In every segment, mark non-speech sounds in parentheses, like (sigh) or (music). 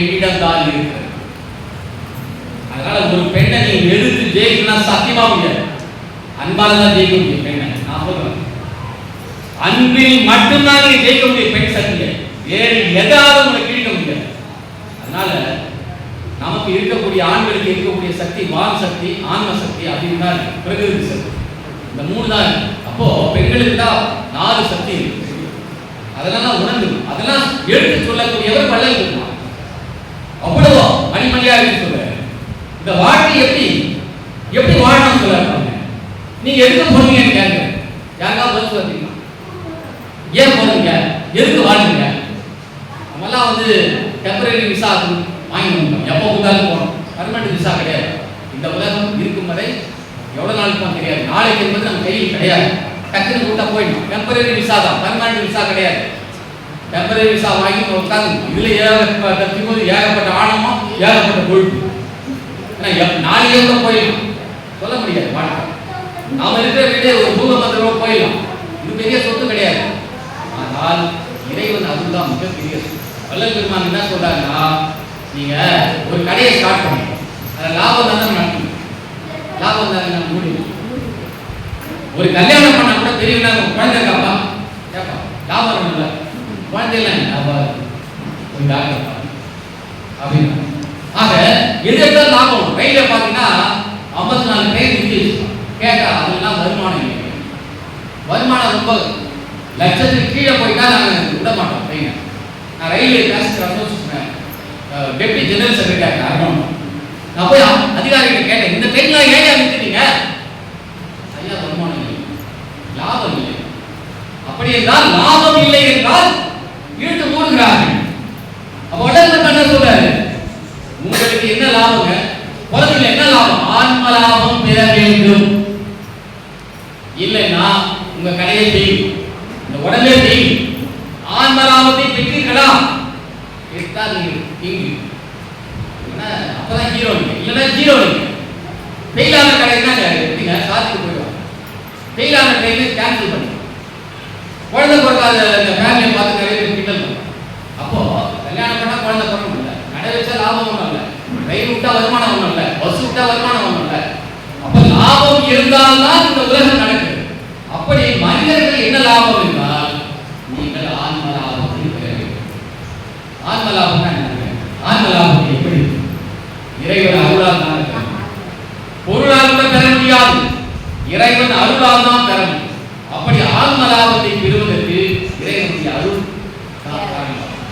பெண்ணிடம் தான் இருக்கிறது அதனால ஒரு பெண்ணை நீ எடுத்து ஜெயிக்கணும்னா சத்தியமா முடியாது. அன்பால தான் ஜெயிக்க முடியும் பெண்ணை. நான் சொல்றேன். அன்பில் மட்டும்தான் நீ ஜெயிக்க முடியும் பெண் சக்தியை. வேறு எதாவது உங்களை கிழிக்க முடியாது. அதனால நமக்கு இருக்கக்கூடிய ஆண்களுக்கு இருக்கக்கூடிய சக்தி வான் சக்தி ஆன்ம சக்தி அப்படின்னு தான் இருக்கு. பிரகிருதி சக்தி. இந்த மூணு தான் அப்போ பெண்களுக்கு தான் நாலு சக்தி இருக்கு. அதெல்லாம் உணர்ந்து. அதெல்லாம் எடுத்து சொல்லக்கூடியவர் பல்லல் இருக்குமா அவ்வளவோ மணிமணியா இருக்கு சொல்றாரு இந்த வாழ்க்கை எப்படி? எப்படி வாழணும் சொல்றாரு நீங்க எதுக்கு போறீங்கன்னு கேட்க யாருக்காவது பதில் சொல்றீங்களா ஏன் போறீங்க எதுக்கு வாழ்றீங்க? நம்மலாம் வந்து டெம்பரரி விசா வாங்கி வந்தோம் எப்போ கொடுத்தாலும் போகணும் பர்மனெண்ட் விசா கிடையாது. இந்த உலகம் இருக்கும் வரை எவ்வளவு நாளுக்கு இருப்போம் தெரியாது. நாளைக்கு என்பது நம்ம கையில் கிடையாது. டக்குன்னு கூட்டா போயிடும் டெம்பரரி விசா தான். பர்மனெண்ட் விசா கிடையாது. டெம்பரரி விசா வாங்கி உட்காந்து இதுல ஏகப்பட்ட போது ஏகப்பட்ட ஆழமா ஏகப்பட்ட கொழுப்பு. ஏன்னா எப்- கூட போயிடலாம் சொல்ல முடியாது வாழ்க்கை நாம இருக்கிற வீடே ஒரு பூகமந்திரம் போயிடலாம் இது பெரிய சொத்து கிடையாது. ஆனால் இறைவன் அதுதான் மிகப்பெரிய சொத்து. வல்லல் பெருமான் என்ன சொல்றாருன்னா நீங்க ஒரு கடையை ஸ்டார்ட் பண்ணுங்க. அதுல லாபம் தானே நடக்கும் லாபம் தானே நம்ம முடியும் ஒரு கல்யாணம் பண்ணா கூட பெரியவங்க குழந்தை இருக்காப்பா கேப்பா லாபம் இல்லை குழந்தை இல்லை லாபம் டாக்டர் பா. அப்படின்னு ஆக எது எடுத்தாலும் லாபம். கையில பாத்தீங்கன்னா ஐம்பத்தி நாலு பேர் நிறுத்தி வச்சிருக்கோம் கேட்டா அதெல்லாம் வருமானம் இல்லை. வருமானம் ரொம்ப லட்சத்துக்கு கீழே போயிட்டா நாங்கள் விட மாட்டோம் ட்ரெயினை நான் railway passenger association deputy general secretary அரணும் நான் போய் அ- அதிகாரிகிட்ட கேட்டேன் இந்த ட்ரெயின்ல ஏன் நிறுத்திட்டீங்க ஐயா வருமானம் இல்லை. லாபம் இல்லை. அப்படி என்றால் லாபம் இல்லை என்றால் இழுத்து மூடுகிறார்கள் அப்ப உடனே என்ன சொல்றாரு. உங்களுக்கு என்ன லாபங்க? உலகத்தில் என்ன லாபம்? ஆன்ம லாபம் பெற வேண்டும். இல்லைன்னா உங்க கடையை செய்யும் இந்த உடம்பே செய்யும் ஆன்ம லாபத்தை பெற்றீர்களா? எடுத்தால் நீங்க அப்பதான் ஹீரோ இல்லைன்னா ஜீரோ ஃபெயிலான கடை என்னங்க? எப்படிங்க? சாத்திட்டு போயிடுவாங்க. ஃபெயிலான ட்ரெயினை கேன்சல் பண்ணுங்க குழந்தை பிறக்காத இந்த ஃபேமிலியை பார்த்து நிறைய பேர் கிண்டல் பண்ணுவாங்க. அப்போ கல்யாணம் பண்ணா குழந்தை பிறக்க முடியல கடை வச்சா லாபம் ஒன்றும் இல்லை. ரயில் விட்டா வருமானம் ஒன்றும் இல்லை. பஸ் விட்டா வருமானம் ஒன்றும் இல்லை. அப்ப லாபம் இருந்தால்தான் இந்த உலகம் நடக்குது. அப்படி மனிதர்கள் என்ன லாபம் என்றால் நீங்கள் ஆன்ம லாபத்தை பெற வேண்டும். ஆன்ம லாபம் ஆன்ம லாபம் எப்படி? இறைவன் அருளால் தான் பெற பொருளால் கூட பெற முடியாது. இறைவன் அருளால் தான் பெற முடியும். அப்படி ஆன்ம லாபத்தை பெறுவதற்கு இறைவனுடைய அருள்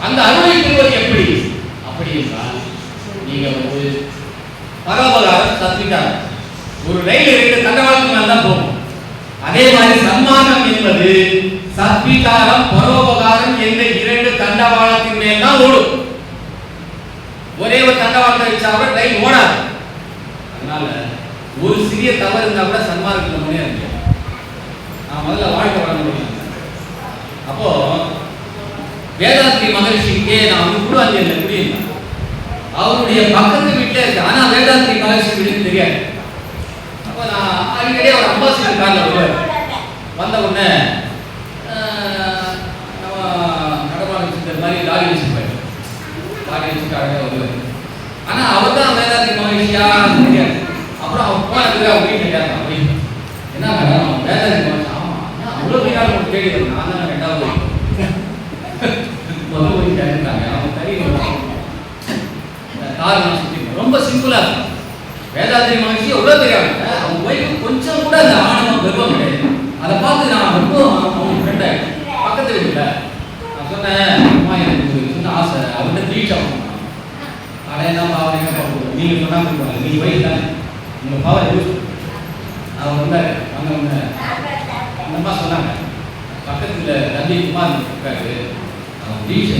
அந்த அருளை பெறுவது எப்படி அப்படி என்றால் நீங்க வந்து பரோபகாரம் சத்விகாரம் ஒரு ரயில் ரெண்டு தண்டவாளத்துக்கு மேல தான் போகும். அதே மாதிரி சம்மானம் என்பது சத்விகாரம் பரோபகாரம் என்ற இரண்டு தண்டவாளத்தின் மேல் தான் ஓடும். ஒரே ஒரு தண்டவாளத்தை வச்சா கூட ரயில் ஓடாது. அதனால ஒரு சிறிய தவறு இருந்தா கூட சன்மார்க்கத்தில் முன்னேற முடியாது நான் முதல்ல வாழ்க்கை வழங்க முடியும் அப்போ வேதாத்ரி மகர்ஷிக்கே நான் வந்து குருவாஞ்சலில் குடியிருந்தேன் அவருடைய பக்கத்து வீட்டில் இருக்கு ஆனால் வேதாத்ரி காலேஜ் வீடுன்னு தெரியாது. அப்போ நான் அடிக்கடி அவர் அம்பாசிடர் காரில் வருவார் வந்த உடனே நம்ம நடமாடு வச்சுருந்த மாதிரி லாரி வச்சுருப்பாரு. லாரி வச்சுட்டு அழகாக வருவார் ஆனால் அவர் தான் வேதாத்ரி மகிழ்ச்சியா தெரியாது. அப்புறம் அவர் போன அவங்க வீட்டில் கேட்கலாம் அப்படின்னு என்ன மேடம்? வேதாத்ரி மகிழ்ச்சி ஆமாம் அவ்வளோ பெரிய தேடி வரும் நான் தான் ரெண்டாவது முதல் போய் கேட்டுட்டாங்க அவங்க தெரியும் காரணம் சுத்தி ரொம்ப சிம்பிளா இருக்கும் வேதாத்திரி மகிழ்ச்சி எவ்வளவு தெரியாங்க அவங்க ஒய்ஃபு கொஞ்சம் கூட அந்த ஆணவம் கர்வம் கிடையாது. அதை பார்த்து நான் ரொம்ப அவங்க ஃப்ரெண்ட் ஆயிட்டேன். பக்கத்து வீட்டுல நான் சொன்னேன் அம்மா எனக்கு சொன்ன ஆசை. அவர்கிட்ட ரீச் ஆகணும். அடையதான் பாவனைங்க பார்க்கணும் நீங்க சொன்னா கொடுப்பாங்க நீங்க வயசு தான்? உங்க பவர் யூஸ் அவர் வந்தாரு. வந்த அந்த அம்மா சொன்னாங்க பக்கத்துல தம்பி குமார் இருக்காரு. அவன் வீட்டு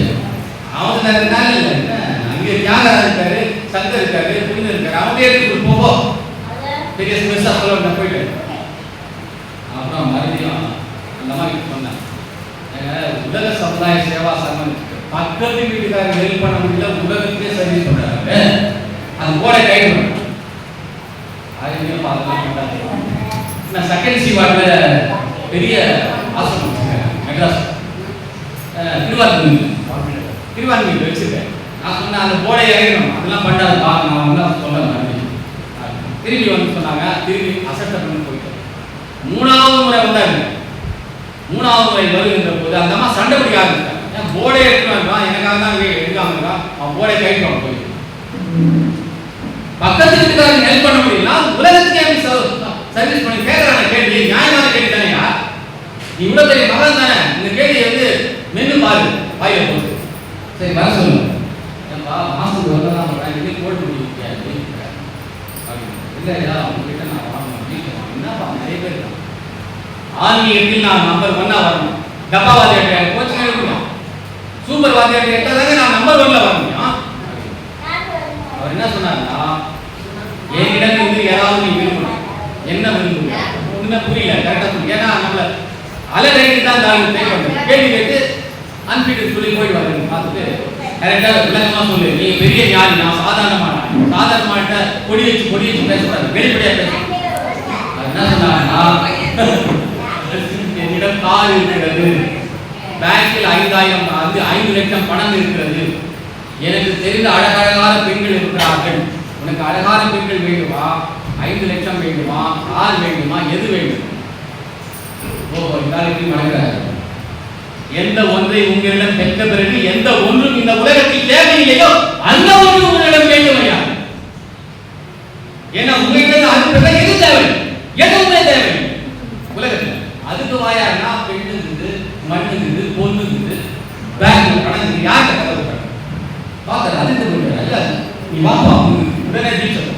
அவங்க வேற நாள் இல்லை. அங்கே தியாகராஜ் இருக்காரு. சங்கர் இருக்காரு புனிதர் இருக்காரு அவன் எடுத்து போவோ பெரிய ஸ்பெஷா சொல்ல போயிட்டு அப்புறம் மறுபடியும் அந்த மாதிரி சொன்னேன் உலக சமுதாய சேவா சங்கம் பக்கத்து வீட்டுக்காரர் ஹெல்ப் பண்ண முடியல உலகத்துக்கே சர்வீஸ் பண்றாங்க. அது போட கைடு பண்ண. ஆயிரம் அதெல்லாம் பண்றாங்க. நான் செகண்ட் சி வார்டுல பெரிய ஆசிரமம் வச்சிருக்கேன் மெட்ராஸ். திருவாரூர் திருவாரூர் வச்சிருக்கேன். நான் சொன்னேன் அந்த போர்டை இறங்கணும் அதெல்லாம் பண்ணாதுப்பா நான் வந்து சொல்ல திரும்பி வந்து சொன்னாங்க திரும்பி அசட்ட பண்ணி போயிட்டேன். மூணாவது முறை வந்தாங்க. மூணாவது முறை வருகின்ற போது அந்த அம்மா சண்டை பிடிக்க ஆரம்பிச்சாங்க ஏன் போர்டே எடுத்துருவாங்க எனக்காக தான் இங்கே எடுக்காம அவன் போர்டை கைட்டு போய். பக்கத்து வீட்டுக்காரங்க ஹெல்ப் பண்ண முடியல உலகத்துக்கு எப்படி சர்வீஸ் பண்ணி கேட்கறாங்க கேள்வி நியாயமான கேள்வி தானேயா நீ இவ்வளோ பெரிய மகன் தானே. இந்த கேள்வி வந்து மென்னு பாரு வாயில போட்டு. சரி வர சொல்லுங்க. ஏன்பா மாசத்துக்கு தான் வரேன் இதே போட்டு முடிக்கியா இல்லையா உங்ககிட்ட நான் வாங்கணும். என்னப்பா நிறைய பேர் ஆன்மீகத்தில் நான் நம்பர் ஒன்னா வரணும். டப்பா வாத்தியார் கோச்சிங் சூப்பர் வாத்தியார் கேட்டால் நான் நம்பர் ஒன்ல வர முடியும்? அவர் என்ன சொன்னாருன்னா என்னிடம் இருந்து யாராவது நீ விரும்பணும் என்ன விரும்புங்க ஒண்ணுமே புரியல. கரெக்டா சொல்லி. ஏன்னா நம்மள அலகடிக்கு தான் தான் பே பண்ணுறோம் கேள்வி கேட்டு அன்பிட்டு சொல்லி வரணும் பார்த்துட்டு கரெக்டாக விளக்கமாக சொல்லு. நீ பெரிய ஞானி நான் சாதாரணமான சாதாரணமான கொடி வச்சு கொடி வச்சு பேசக்கூடாது. வெளிப்படையாக பேசணும் என்ன சொன்னாங்கன்னா (laughs) என்னிடம் கார் இருக்கிறது. பேங்கில் ஐந்தாயிரம் அது ஐந்து லட்சம் பணம் இருக்கிறது. எனக்கு தெரிந்த அழகழகான பெண்கள் இருக்கிறார்கள். உனக்கு அழகான பெண்கள் வேண்டுமா? ஐந்து லட்சம் வேண்டுமா? கார் வேண்டுமா? எது வேண்டும்? ஓ இதாலுக்கு வணங்குறாரு எந்த ஒன்றை உங்களிடம் பெற்ற பிறகு எந்த ஒன்றும் இந்த உலகத்தில் தேவையில்லையோ அந்த ஒன்று உங்களிடம் வேண்டும் ஐயா ஏன்னா உங்களிடம் அது பிறகு எது தேவை எதுவுமே தேவை உலகத்தில். அதுக்கு வாயாருன்னா பெண்ணு இருந்து மண்ணு இருந்து பொண்ணு இருந்து பேங்க் பணம் இருந்து யார் கதை பார்க்கறது அது இது அல்ல நீ வாப்பா உடனே டீச்சர்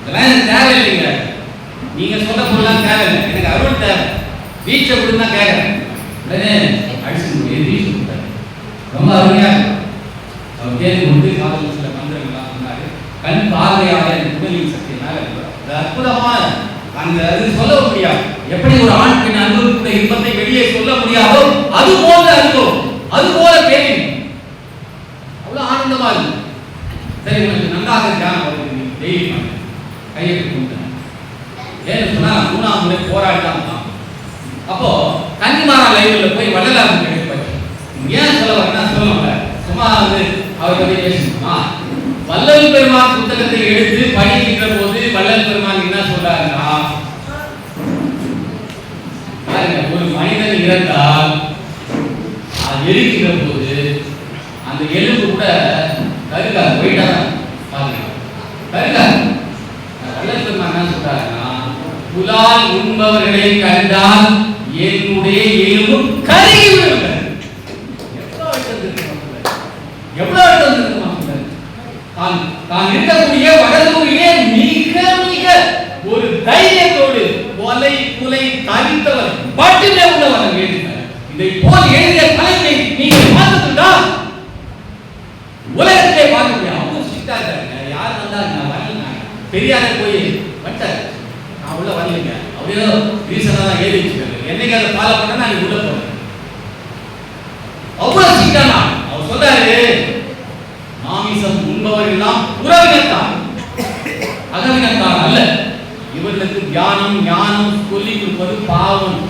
இதெல்லாம் எனக்கு தேவையில்லைங்க. நீங்க பொண்ணெல்லாம் தேவை இல்லை எனக்கு அருள் தேவை. வீச்சை கொடுத்தா தான் கேட்கறேன். உடனே அடிச்சு முடியும் வீச்சு ரொம்ப அருமையா இருக்கும் அவர் கேள்வி கொண்டு காதல் சில மந்திரங்கள்லாம் சொன்னாரு. கண் பார்வையாக முதலின் சக்தியினால அது அற்புதமான அந்த அது சொல்ல முடியாது. எப்படி ஒரு ஆண் பெண் அனுபவிக்கிற இன்பத்தை வெளியே சொல்ல முடியாதோ அது போல அனுபவம் அது போல பேரின். அவ்வளவு ஆனந்தமா இருக்கு. சரி உங்களுக்கு நன்றாக இருக்கா அவருக்கு நீ டெய்லி பண்ணு. கையை ஏன்னு சொன்னா மூணாம் முறை போராட்டம் தான். அப்போ கன்னிமாரா லைவ்ல போய் வள்ளலார் கிடைப்பாரு ஏன் சொல்ல வரேன்னா சொல்லுவாங்க சும்மா வந்து அவர் பத்தி பேசணுமா வள்ளல் பெருமான் புத்தகத்தை எடுத்து படிக்கின்ற போது வள்ளல் பெருமான் என்ன சொல்றாருன்னா ஒரு மனிதன் இறந்தால் அது எரிக்கிற போது அந்த எலும்பு கூட கருகாது போயிட்டா பாருங்க. கருகாது. வள்ளல் பெருமான் என்ன சொல்றாருன்னா புலால் உண்பவர்களை கண்டால் என்னுடைய எலும்பும் கருகி விடுங்க எவ்வளவு அழுத்தம் தான் தான் இருக்கக்கூடிய வடலூரிலே மிக மிக ஒரு தைரியத்தோடு கொலை குலை தவித்தவர் மட்டுமே உள்ளவர் இதை போல் எழுதிய தலைமை நீங்கள் பார்த்ததுண்டா உலகத்திலே பார்க்க அவங்க ஸ்ட்ரிக்டா இருக்காங்க யார் வந்தாங்க நான் வரல பெரியார போய் வட்டார் நான் உள்ள வரலைங்க. அப்படியே ரீசனா தான் எழுதி வச்சுக்கிறது என்னைக்கு அதை ஃபாலோ பண்ணா நான் உள்ள போறேன் அவ்வளவு சீக்கிரமா. அவர் சொல்றாரு மாமிசம் உண்பவர்கள்லாம் உறவினத்தான் அகவினத்தான் அல்ல. இவர்களுக்கு தியானம் ஞானம் சொல்லி கொடுப்பது பாவம்.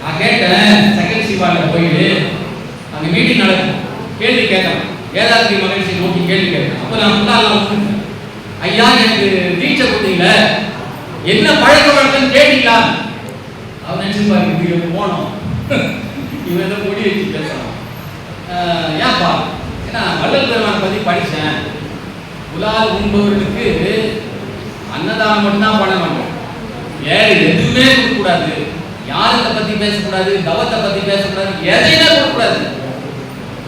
நான் கேட்டேன் செகண்ட் சிவால போயிட்டு அந்த மீட்டிங் நடக்கும். கேள்வி கேட்டேன் வேதாத்திரி மகிழ்ச்சி நோக்கி கேள்வி கேட்டேன் அப்ப நான் முன்னாள் ஐயா எனக்கு தீட்சை கொடுத்தீங்க என்ன பழக்க வழக்கம் கேட்டீங்களா? அவன் நினைச்சிருப்பாரு போனோம். இவன் ஏதோ முடி வச்சு பேசணும் ஆஹ் ஏன்பா ஏன்னா வள்ளல் பெருமான் பத்தி படிச்சேன். உலால் உண்பவர்களுக்கு அன்னதானம் மட்டும்தான் பண்ண மாட்டோம். வேறு எதுவுமே கொடுக்கக்கூடாது. யாரத்தை பத்தி பேசக்கூடாது தவத்தை பத்தி பேசக்கூடாது எதையுமே கொடுக்கக்கூடாது.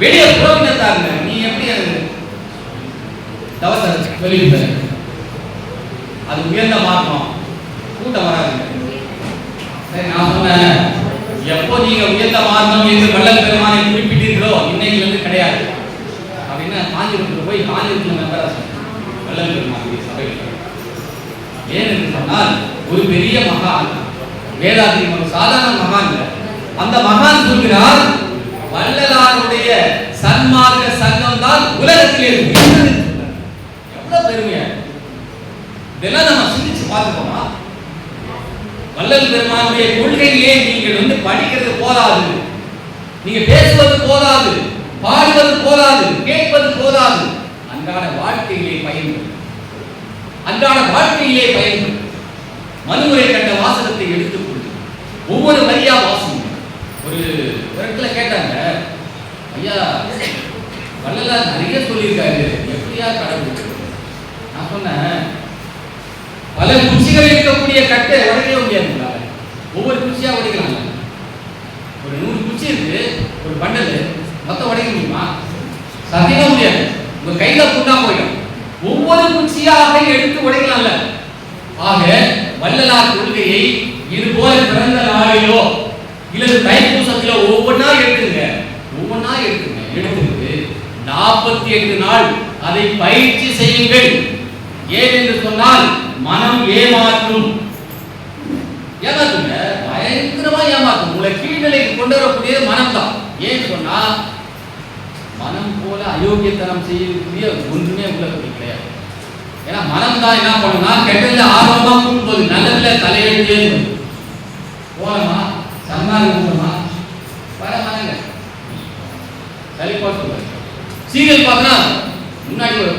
வெளியே புறவினத்தாருங்க நீ எப்படி அது தவத்தை வெளியிட்ட அது உயர்ந்த மார்க்கம். கூட்டம் வராதுங்க. நான் சொன்னேன். எப்போ நீங்க உயர்ந்த மார்க்கம் என்று வள்ளல் பெருமானை குறிப்பிட்டீர்களோ இன்னைக்கு வந்து கிடையாது. அப்படின்னு காஞ்சிபுரத்தில் போய் காஞ்சிபுரத்தில் மெம்பரா சொன்னேன் வள்ளல் சபையில். ஏன் என்று சொன்னால் ஒரு பெரிய மகான் வேதாத்திரி ஒரு சாதாரண மகான் இல்லை. அந்த மகான் சொல்கிறார் வள்ளலாருடைய சன்மார்க்க சங்கம் தான் உலகத்திலே உயர்ந்தது. எவ்வளவு பெருமையா. இதெல்லாம் நம்ம சிந்திச்சு பார்த்துக்கோமா. வல்லல் பெருமானுடைய கொள்கையே நீங்கள் வந்து படிக்கிறது போதாது. நீங்க பேசுவது போதாது பாடுவது போதாது கேட்பது போதாது. அன்றாட வாழ்க்கையிலே பயன்படும். அன்றாட வாழ்க்கையிலே பயன்படும். மனுமுறை கண்ட வாசகத்தை எடுத்துக்கொண்டு ஒவ்வொரு வரியா வாசிங்க. ஒரு ஒரு இடத்துல கேட்டாங்க ஐயா வள்ளலார் நிறைய சொல்லியிருக்காரு. எப்படியா கடவுள்? நான் சொன்னேன் பல குச்சிகள் இருக்கக்கூடிய கட்டை உடைக்கவே முடியாது ஒவ்வொரு குச்சியா உடைக்கலாம். ஒரு நூறு குச்சி இருக்கு ஒரு பண்டல் மொத்தம் உடைக்க முடியுமா? சத்தியமா முடியாது. உங்க கையில புண்ணா போயிடும். ஒவ்வொரு குச்சியாக எடுத்து உடைக்கலாம்ல. ஆக வள்ளலார் கொள்கையை இது போல பிறந்த நாளிலோ இல்லது தைப்பூசத்திலோ ஒவ்வொன்றா எடுத்துங்க. ஒவ்வொன்றா எடுத்துங்க. எடுத்துட்டு நாற்பத்தி எட்டு நாள் அதை பயிற்சி செய்யுங்கள். ஏன் என்று சொன்னால் மனம் ஏமாற்றும். ஏமாத்துங்க? பயங்கரமா ஏமாத்தும். உங்களை கீழ்நிலைக்கு கொண்டு வரக்கூடியது மனம் தான் ஏன் சொன்னா மனம் போல அயோக்கியத்தனம் செய்யக்கூடிய ஒன்றுமே உங்களை கிடையாது. ஏன்னா மனம் தான் என்ன பண்ணுனா கெட்டதுல ஆர்வமா போகும்போது நல்லதுல தலையெழுத்தே போலமா சன்னாரி போலமா வர வரங்க சளிப்பா சொல்லுவாங்க சீரியல் பார்க்கலாம் முன்னாடி ஒரு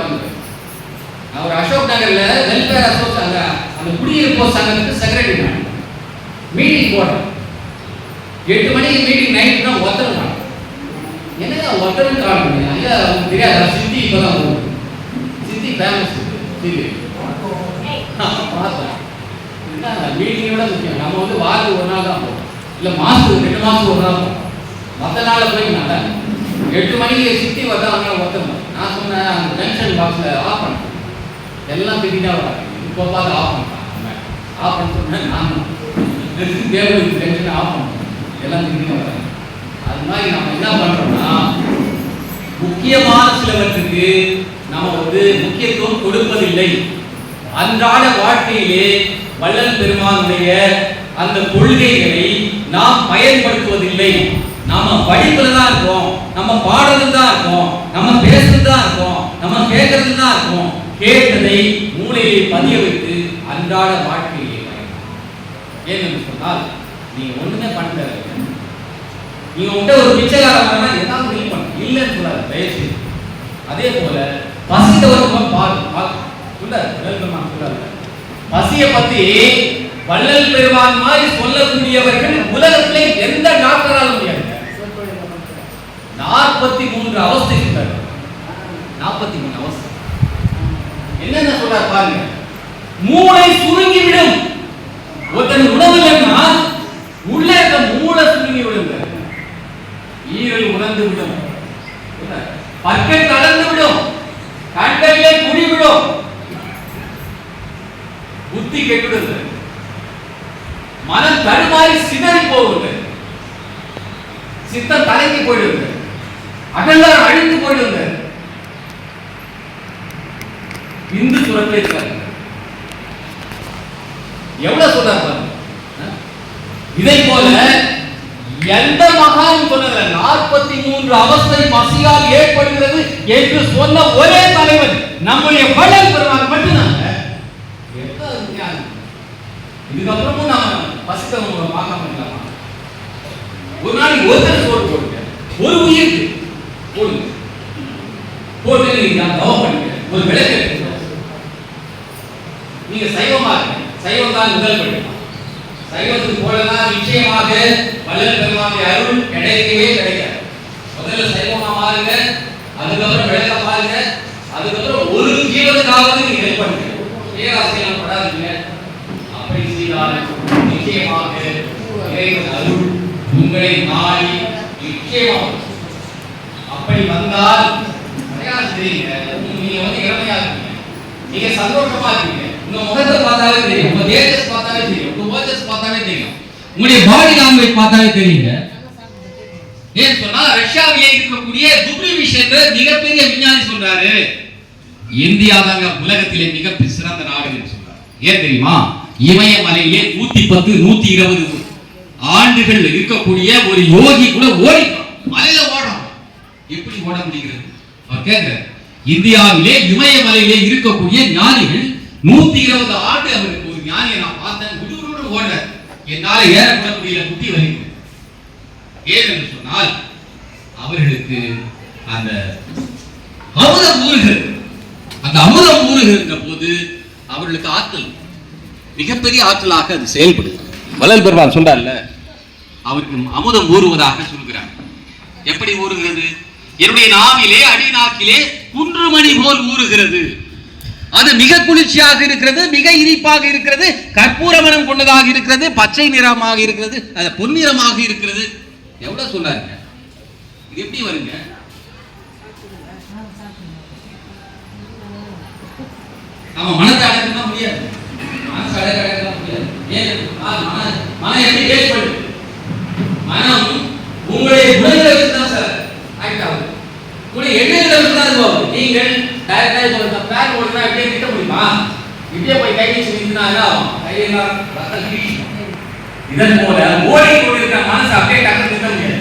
அவர் அசோக் நகர்ல வெல்ஃபேர் அசோக் அங்க அந்த குடியிருப்போர் சங்கத்துக்கு செக்ரட்டரி நான் மீட்டிங் போடுறேன் எட்டு மணிக்கு மீட்டிங் நைட் தான் ஒத்தரும் நான் என்னங்க ஒருத்தரும் கால் பண்ணி ஐயா உங்களுக்கு தெரியாது? சித்தி இப்பதான் போகுது சித்தி ஃபேமஸ் சித்தி. பார்த்தேன் மீட்டிங்கோட முக்கியம். நம்ம வந்து வாரத்துக்கு ஒரு நாள் தான் போகும் இல்லை மாதத்துக்கு ரெண்டு மாதத்துக்கு ஒரு நாள் மற்ற நாளில் போய் நல்லா எட்டு மணிக்கு சித்தி வந்தால் அவங்க ஒருத்தர் நான் சொன்னேன் அந்த ஜங்ஷன் பாக்ஸில் ஆஃப் பண்ணேன் எல்லாம் திடீர்னு வராங்க இப்போ பார்த்து ஆஃப் பண்ணுறாங்க ஆஃப் பண்ணுறோம்னா சொன்னேன் நான் தேவனுக்கு டென்ஷன் ஆஃப் பண்ணுறோம் எல்லாம் திடீர்னு வராங்க அது மாதிரி நம்ம என்ன பண்ணுறோம்னா முக்கியமான சிலவற்றுக்கு நம்ம வந்து முக்கியத்துவம் கொடுப்பதில்லை. அன்றாட வாழ்க்கையிலே வள்ளல் பெருமானுடைய அந்த கொள்கைகளை நாம் பயன்படுத்துவதில்லை. நம்ம படிப்புல தான் இருக்கோம் நம்ம பாடுறது தான் இருக்கோம் நம்ம பேசுறது தான் இருக்கோம் நம்ம கேட்கறது தான் இருக்கோம். கேட்டதை மூளையை பதிய வைத்து அன்றாட பயன்படுத்தும் ஏன்னு சொன்னால் நீங்க ஒண்ணுமே பண்ண நீங்க உண்ட ஒரு பிச்சைக்காரன் ஏதாவது ஹெல்ப் பண்ணு. இல்லைன்னு சொல்லாது தயவுசெய்து. அதே போல பசித்தவர் பால் சொல்லாது பசியை பத்தி வள்ளல் பெருமான் மாதிரி சொல்லக்கூடியவர்கள் உலகத்திலே எந்த டாக்டராலும் முடியாது. நாற்பத்தி மூன்று அவஸ்தை நாற்பத்தி மூணு அவஸ்தை. என்னென்ன சொல்றாரு பாருங்க. மூளை சுருங்கி விடும் ஒருத்தன் உணவு உள்ளே இருக்க மூளை சுருங்கி விடுங்க. ஈரல் உணர்ந்து விடும். பற்கள் கலந்து விடும். கண்களிலே குடி விடும். புத்தி கெட்டுடுது மனம் தடுமாறி சிதறி போகுது சித்தம் தலைக்கு போயிடுது அகங்காரம் அழிந்து போயிடுது இந்து சுரத்தில் இருக்காங்க எவ்வளவு சொல்றாரு இதை போல எந்த மகான் சொன்னதில்ல. நாற்பத்தி மூன்று அவஸ்தை பசியால் ஏற்படுகிறது என்று சொன்ன ஒரே தலைவன் நம்முடைய வள்ளல் பெருமான் மட்டும்தாங்க இதுக்கப்புறமும் நாம பசித்தவங்க பார்க்காம இருக்கலாமா ஒரு நாளைக்கு ஒருத்தர் சோறு போடுங்க. ஒரு உயிருக்கு. போடுங்க. போட்டு நீங்க தவம் பண்ணுங்க ஒரு விளக்கு எடுத்துங்க. நீங்க சைவம் தான் முதல் படி சைவத்துக்கு போலதான் நிச்சயமாக வள்ளல் பெருமானுடைய அருள் கிடைக்கவே கிடைக்காது. முதல்ல சைவமா மாறுங்க அதுக்கப்புறம் விளக்க மாறுங்க அதுக்கப்புறம் ஒரு ஜீவனுக்காவது நீங்க ஹெல்ப் பண்ணுங்க. பேராசையெல்லாம் படாதீங்க. அப்படி செய்தால் நிச்சயமாக இறைவன் அருள் உங்களை நாடி நிச்சயமாக. அப்படி வந்தால் தெரியுங்க. நீங்க வந்து இளமையா இருக்கீங்க. நீங்க சந்தோஷமா இருக்கீங்க. உங்க முகத்தை பார்த்தாலே தெரியும். உங்க தேஜஸ் பார்த்தாலே தெரியும். உங்க ஓஜஸ் பார்த்தாலே தெரியும். உங்களுடைய பாடி லாங்குவேஜ் பார்த்தாலே தெரியுங்க. ஏன் சொன்னா ரஷ்யாவிலே இருக்கக்கூடிய துப்ளிவிஷ் என்ற மிகப்பெரிய விஞ்ஞானி சொல்றாரு. இந்தியா தாங்க உலகத்திலே மிக சிறந்த நாடு என்று சொல்றாரு. ஏன் தெரியுமா? இமயமலையிலே நூத்தி பத்து நூத்தி இருபது ஆண்டுகள் இருக்கக்கூடிய ஒரு யோகி கூட ஓடி மலையில ஓடுறான். எப்படி ஓட முடிகிறது? அவர் கேட்கிறார் இந்தியாவிலே இமயமலையிலே இருக்கக்கூடிய ஞானிகள் நூத்தி இருபது ஆண்டு அவருக்கு ஒரு ஞானியை நான் பார்த்தேன். குடுகுடு ஓட என்னால ஏறப்பட முடியல. குட்டி வரைக்கும் ஏன் என்று சொன்னால் அவர்களுக்கு அந்த அமுதம் ஊறுகிறது. அந்த அமுதம் ஊறுகின்ற போது அவர்களுக்கு ஆற்றல் மிகப்பெரிய ஆற்றலாக அது செயல்படுகிறது. வளல் பெருமான் சொல்றார்ல அவருக்கு அமுதம் ஊறுவதாக சொல்கிறார். எப்படி ஊறுகிறது? என்னுடைய நாவிலே அடிநாக்கிலே குன்றுமணி போல் ஊறுகிறது. அது மிக குளிர்ச்சியாக இருக்கிறது மிக இனிப்பாக இருக்கிறது கற்பூர மனம் கொண்டதாக இருக்கிறது பச்சை நிறமாக இருக்கிறது அது பொன்னிறமாக இருக்கிறது. எவ்வளவு சொன்னாருங்க? இது எப்படி வருங்க? நம்ம மனத்தை அடக்கலாம் முடியாது. மனசை அடக்க அடக்கலாம் முடியாது. ஏன்? மனம் எப்படி டேஸ்ட் பண்ணுது மனம் உங்களுடைய குணங்களை தான் சார். ஆக்ட் ஆகுது உங்களுடைய எண்ணங்களை தான் இது நீங்கள் டைரக்டா இப்போ இந்த பேன் ஓடுனா இப்படியே முடியுமா? இப்படியே போய் கை வச்சு கையெல்லாம் ரத்தம் கிழிக்கும் இதன் போல ஓடி கொண்டிருக்கிற மனசு அப்படியே டக்கு திட்ட முடியாது.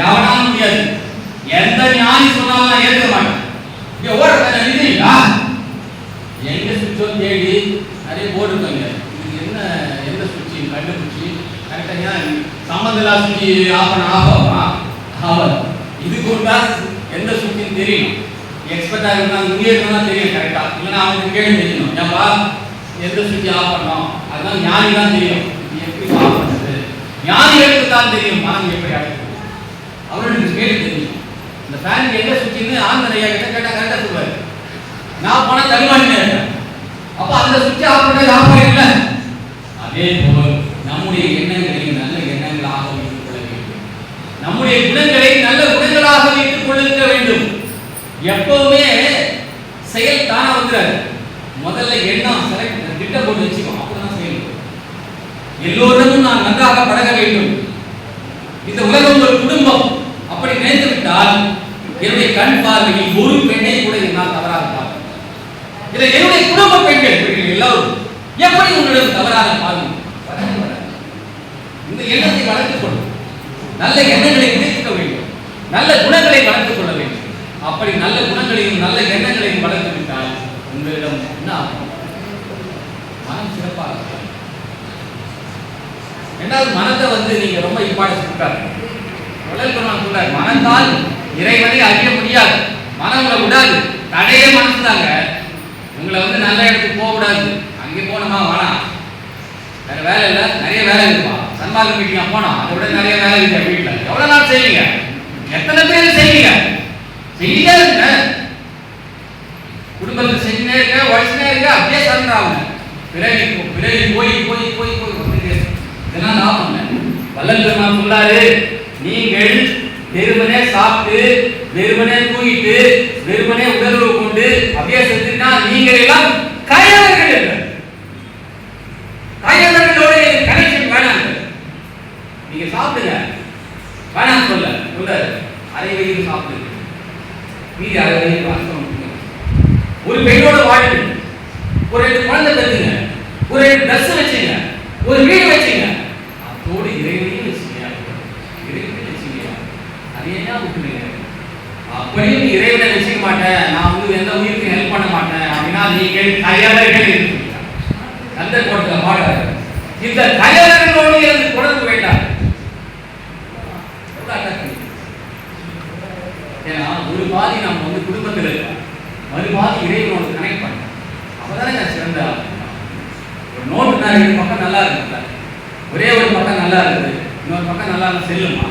எவனாலும் முடியாது. எந்த ஞானி சொன்னாலும் நான் ஏற்க மாட்டேன். இங்க ஓட கொஞ்சம் நிறுத்தீங்களா எங்க சுவிட்சோ தேடி நிறைய போர்டு இருக்காங்க. இது என்ன எந்த சுவிட்ச் கண்டுபிடிச்சி கரெக்டாக சம்மந்த இல்லாத சுவிட்ச் ஆஃப் பண்ண ஆஃப் ஆகும்? ஆகாது. இதுக்கு ஒரு தான் எந்த சுவிட்ச்னு தெரியும் எக்ஸ்பர்ட்டாக இருந்தால் இங்கே இருக்கணும் தெரியும் கரெக்டாக இல்லைன்னா அவனுக்கு கேள்வி தெரியணும் ஏன்பா எந்த சுவிட்ச் ஆஃப் பண்ணோம்? அதுதான் ஞானி தான் தெரியும். எப்படி ஆஃப் பண்ணுறது? ஞானிகளுக்கு தான் தெரியும். மனம் எப்படி அடைக்கிறது அவர்களுக்கு கேள்வி தெரியும். இந்த ஃபேனுக்கு எந்த சுற்றின்னு ஆந்திர ஐயா கிட்ட கேட்டால் கரெக்டாக சொல்லுவார். நான் போனால் தடுமாறினே அப்போ அந்த சுவிட்ச் ஆஃப் பண்ணது ஆஃப் ஆயிடல அதே போல் நம்முடைய எண்ணங்களை நல்ல எண்ணங்களாக வைத்துக் கொள்ள வேண்டும். நம்முடைய குணங்களை நல்ல குணங்களாக வைத்துக் கொள்ளிருக்க வேண்டும் எப்பவுமே செயல் தானா வந்துடாது. முதல்ல எண்ணம் செலக்ட் திட்டம் போட்டு வச்சுக்கோ அப்பதான் செயல் வரும். எல்லோரிடமும் நான் நன்றாக பழக வேண்டும். இந்த உலகம் ஒரு குடும்பம். அப்படி நினைத்து விட்டால் என்னுடைய கண் பார்வையில் ஒரு பெண்ணை கூட என்னால் தவறாக பார்க்க இதை என்னுடைய குடும்ப பெண்கள் இவர்கள் எப்படி உங்களிடம் தவறாக பார்வை இந்த எண்ணத்தை வளர்த்துக் கொள்ளும் நல்ல எண்ணங்களை நினைத்துக்க வேண்டும். நல்ல குணங்களை வளர்த்துக் கொள்ள அப்படி நல்ல குணங்களையும் நல்ல எண்ணங்களையும் வளர்த்து விட்டால் உங்களிடம் என்ன ஆகும்? மனம் சிறப்பாக இருக்கும். ரெண்டாவது மனத்தை வந்து நீங்க ரொம்ப இம்பார்ட்டன்ஸ் கொடுத்தாரு வள்ளல் சொல்றாரு மனத்தால் இறைவனை அறிய முடியாது. மனம் உங்களை விடாது. தடையே மனசுதாங்க. உங்களை வந்து நல்ல இடத்துக்கு போக கூடாது அங்கே போனோமா வேணாம் வேற வேலை இல்லை. நிறைய வேலை இருக்குமா? சன்மார்க்க மீட்டிங் போனோம். அதை விட நிறைய வேலை இருக்கு வீட்டில்? எவ்வளவு நாள் செய்வீங்க? எத்தனை பேர் செய்வீங்க? செய்யவே இருங்க குடும்பத்தில் செஞ்சுனே இருக்க உழைச்சுனே இருக்க அப்படியே சரண்டர் ஆகுங்க பிறகு பிறகு போய் போய் போய் போய் வந்துட்டே இதெல்லாம் லாபம் இல்லை வள்ளல் பெருமான் சொல்லாரு நீங்கள் வெறுமனே சாப்பிட்டு வெறுமனே தூங்கிட்டு வெறுமனே உடலுறவு கொண்டு அப்படியே செத்துட்டா நீங்கள் எல்லாம் கையவர்கள் என்று. கனெக்ஷன் வேணாம் நீங்க சாப்பிடுங்க. வேணாம் சொல்ல சொல்றாரு. அரை வயிறு சாப்பிடுங்க. மீதி அரை வாசம் ஒரு பெண்ணோட வாழ்க்கை ஒரு ரெண்டு குழந்தை பெற்றுங்க ஒரு ரெண்டு ட்ரெஸ் வச்சுங்க ஒரு வீடு வச்சுங்க. அதோடு இறைவனையும் வச்சுங்க இறைவனை வச்சுங்க அது என்ன விட்டுருங்க அப்படியும் இறைவனை வச்சுக்க மாட்டேன். நான் வந்து எந்த உயிருக்கு ஹெல்ப் பண்ண மாட்டேன். அப்படின்னா நீங்கள் கையாளர்கள் இருக்கீங்க அந்த கோட்டத்தில் பாடுறாரு இந்த கையாளர்களோடு எனக்கு தொடர்பு வேண்டாம். ஏன்னா பாதி நம்ம வந்து குடும்பத்தில் இருக்கோம் மறுபாதி இறைவனோட கனெக்ட் பண்ணோம் அப்போதான் நான் சிறந்த ஆள். ஒரு நோட்டுனா ரெண்டு பக்கம் நல்லா இருக்குல்ல ஒரே ஒரு பக்கம் நல்லா இருக்குது. இன்னொரு பக்கம் நல்லா இருந்தால் செல்லுமா?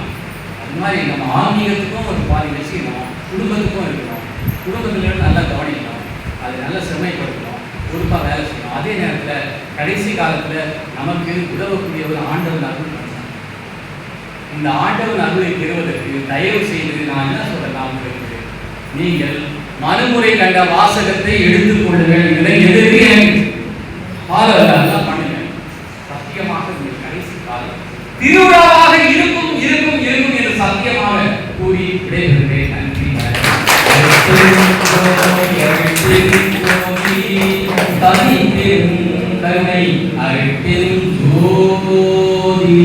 அது மாதிரி நம்ம ஆன்மீகத்துக்கும் ஒரு பாதி வச்சுக்கணும் குடும்பத்துக்கும் இருக்கணும். குடும்பத்திலேருந்து நல்லா கவனிக்கணும். அது நல்லா செம்மைப்படுத்தணும். பொறுப்பாக வேலை செய்யணும். அதே நேரத்தில் கடைசி காலத்தில் நமக்கு உதவக்கூடிய ஒரு ஆண்டவன் அருள் இந்த ஆண்டவன் அருளை பெறுவதற்கு தயவு செய்து நான் என்ன சொல்லலாம் உங்களுக்கு நீங்கள் மறுமுறை கண்ட வாசகத்தை எடுத்துக் கொள்ளுங்கள் இதை எதிர்க்கிறேன். பாலவர்கள் பண்ணுங்க சத்தியமாக நீங்கள் கடைசி காலம் திருவிழாவாக இருக்கும் இருக்கும் இருக்கும் என்று சத்தியமாக கூறி விடைபெறுகிறேன். நன்றி கருணை அழைப்பின் ஜோதி.